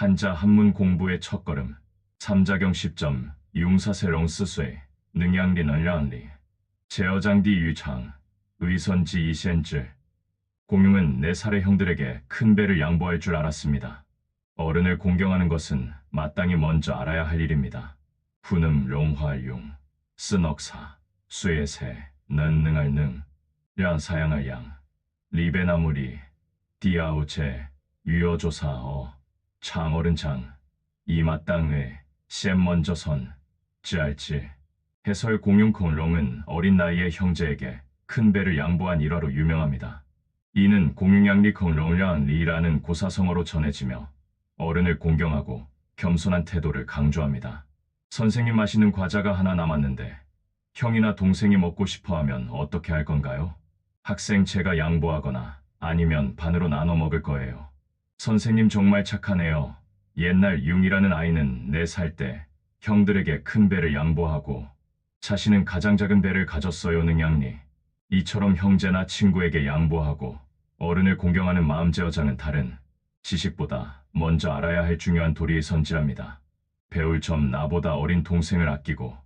한자 한문 공부의 첫걸음. 삼자경 10점. 융사세 롱 스쇠. 능양리 널량리. 제어장디 유창. 의선지 이센즈. 공용은 네 살의 형들에게 큰 배를 양보할 줄 알았습니다. 어른을 공경하는 것은 마땅히 먼저 알아야 할 일입니다. 훈음 롱화융. 쓴억사. 쇠세. 는능할 능. 량 사양할 양. 리베나무리. 디아우체. 유여조사어. 창어른창. 이마땅의. 셈 먼저선. 찌알지. 해설 공용콩 롱은 어린 나이의 형제에게 큰 배를 양보한 일화로 유명합니다. 이는 공용양리 콩롱량 리라는 고사성어로 전해지며 어른을 공경하고 겸손한 태도를 강조합니다. 선생님 마시는 과자가 하나 남았는데 형이나 동생이 먹고 싶어 하면 어떻게 할 건가요? 학생 제가 양보하거나 아니면 반으로 나눠 먹을 거예요. 선생님 정말 착하네요. 옛날 융이라는 아이는 4살 때 형들에게 큰 배를 양보하고 자신은 가장 작은 배를 가졌어요 능양리. 이처럼 형제나 친구에게 양보하고 어른을 공경하는 마음제어자는 다른 지식보다 먼저 알아야 할 중요한 도리의 선지랍니다. 배울 점 나보다 어린 동생을 아끼고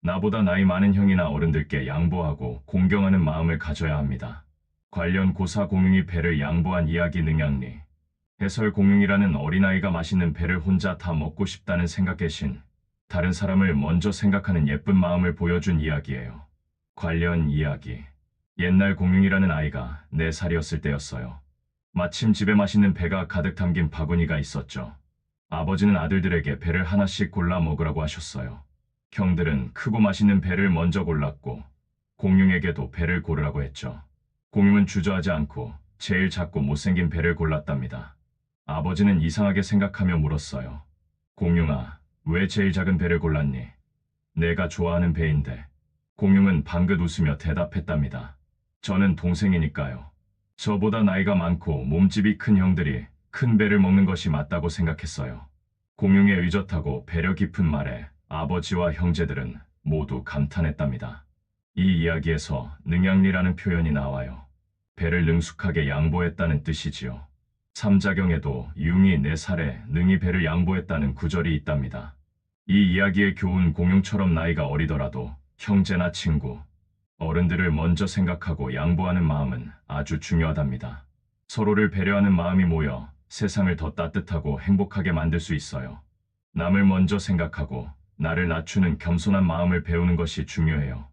나보다 나이 많은 형이나 어른들께 양보하고 공경하는 마음을 가져야 합니다. 관련 고사 공용이 배를 양보한 이야기 능양리. 해설 공용이라는 어린아이가 맛있는 배를 혼자 다 먹고 싶다는 생각계신 다른 사람을 먼저 생각하는 예쁜 마음을 보여준 이야기예요. 관련 이야기. 옛날 공용이라는 아이가 4살이었을 때였어요. 마침 집에 맛있는 배가 가득 담긴 바구니가 있었죠. 아버지는 아들들에게 배를 하나씩 골라 먹으라고 하셨어요. 형들은 크고 맛있는 배를 먼저 골랐고 공용에게도 배를 고르라고 했죠. 공용은 주저하지 않고 제일 작고 못생긴 배를 골랐답니다. 아버지는 이상하게 생각하며 물었어요. 공용아, 왜 제일 작은 배를 골랐니? 내가 좋아하는 배인데. 공용은 방긋 웃으며 대답했답니다. 저는 동생이니까요. 저보다 나이가 많고 몸집이 큰 형들이 큰 배를 먹는 것이 맞다고 생각했어요. 공용의 의젓하고 배려 깊은 말에 아버지와 형제들은 모두 감탄했답니다. 이 이야기에서 능양리라는 표현이 나와요. 배를 능숙하게 양보했다는 뜻이지요. 삼자경에도 융이 네 살에 능히 배를 양보했다는 구절이 있답니다. 이 이야기의 교훈 공용처럼 나이가 어리더라도 형제나 친구, 어른들을 먼저 생각하고 양보하는 마음은 아주 중요하답니다. 서로를 배려하는 마음이 모여 세상을 더 따뜻하고 행복하게 만들 수 있어요. 남을 먼저 생각하고 나를 낮추는 겸손한 마음을 배우는 것이 중요해요.